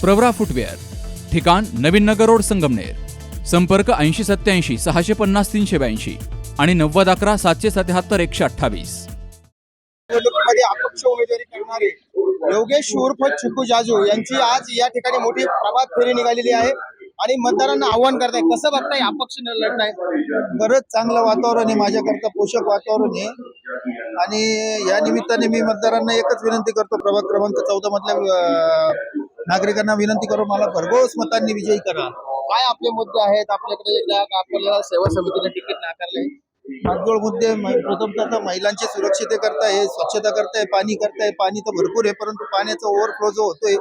Pravara footwear ठिकाण नवीन नगर road Sangamner संपर्क ऐंशी सत्याऐंशी सहाशे पन्नास तीनशे ब्याऐंशी आणि नव्वद अकरा सातशे सत्याहत्तर एकशे अठ्ठावीस. निवडणुकीमध्ये अपक्ष उमेदवारी करणारे योगेश उर्फ चिकू जाजू यांची आज या ठिकाणी मोठी प्रभात फेरी निघालेली आहे आणि मतदारांना आव्हान करताय. कसं बघताय? अपक्ष लढताय? बरंच चांगलं वातावरण आहे. माझ्याकरता पोषक वातावरण आहे. आणि या निमित्ताने मी मतदारांना एकच विनंती करतो. प्रभाग क्रमांक चौदा मधल्या नागरिकांना विनंती करू मला भरघोस मतांनी विजयी करा. काय आपले मुद्दे आहेत? आपल्याकडे एकदा आपल्याला सेवा समितीने तिकीट नाकारले मागजोळ मुद्दे प्रथमतः तर महिलांची सुरक्षितता आहे स्वच्छता करताय पाणी करताय. पाणी तर भरपूर आहे परंतु पाण्याचा ओव्हरफ्लो जो होतोय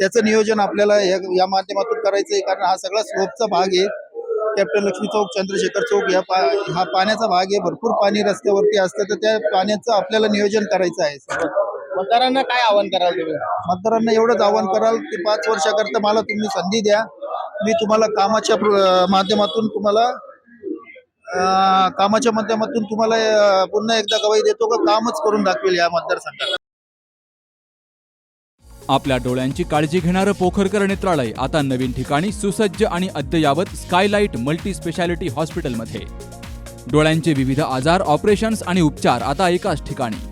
त्याचं नियोजन आपल्याला या माध्यमातून करायचं आहे कारण हा सगळा स्लोपचा भाग आहे. कॅप्टन लक्ष्मी चौक चंद्रशेखर चौक या पा हा पाण्याचा भाग आहे. भरपूर पाणी रस्त्यावरती असतं तर त्या पाण्याचं आपल्याला नियोजन करायचं आहे. मतदारांना काय आव्हान कराल तुम्ही? मतदारांना एवढंच आवाहन कराल की पाच वर्षाकरता मला तुम्ही संधी द्या. मी तुम्हाला कामाच्या प्र- माध्यमातून तुम्हाला कामाच्या माध्यमातून तुम्हाला पुन्हा एकदा गवाही देतो का कामच करून दाखवेल या मतदारसंघात. आपल्या डोळ्यांची काळजी घेणारं पोखरकर नेत्रालय आता नवीन ठिकाणी सुसज्ज आणि अद्ययावत स्कायलाइट मल्टी स्पेशालिटी हॉस्पिटलमध्ये. डोळ्यांचे विविध आजार ऑपरेशन्स आणि उपचार आता एकाच ठिकाणी.